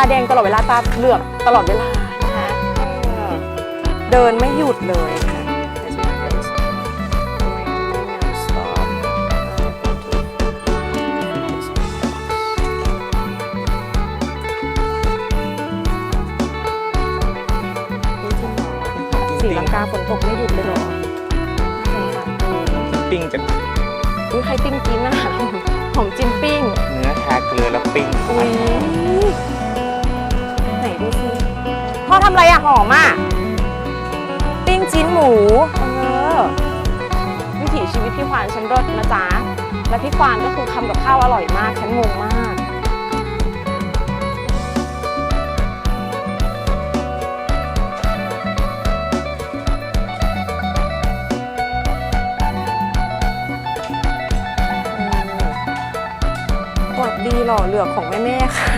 าแดงตลอดเวลาตาเหลือกตลอดเวลานะคะเออเดินไม่หยุดเลยค่ะ สีลังกาฝนตกไม่หยุดเลยเหรอสงสารเธอปิ้งจากอุ้ยใครปิ้งกินอะหอมจิ้มปิ้ง เนื้อทาเกลือแล้วปิ้ง อุ้ยไหนดูสิพ่อทำอะไรอะหอมอะปิ้งจิ้นหมูเออวิถีชีวิตพี่ควานฉันรสนะจ๊ะและพี่ควานก็คือทำกับข้าวอร่อยมากฉันงงมาก ดีหล่อเหลือกของแม่แม่ค่ะ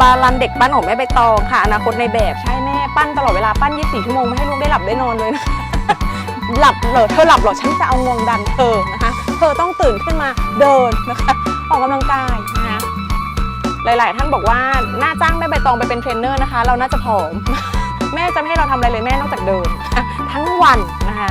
บาลันเด็กปั้นของแม่ใบตองค่ะ อนาคตในแบบใช่แม่ปั้นตลอดเวลาปั้น 24 ชั่วโมงไม่ให้ลูกได้หลับได้นอนเลยนะ หลับเหรอเธอหลับเหรอฉันจะเอางวงดันเธอนะคะ เธอต้องตื่นขึ้นมาเดินนะคะ ออกกำลังกายนะคะหลาย ๆ ท่านบอกว่าน่าจ้างแม่ใบตองไปเป็นเทรนเนอร์นะคะ เราน่าจะผอม แม่จะไม่ให้เราทำอะไรเลยแม่นอกจากเดิน ทั้งวันนะคะ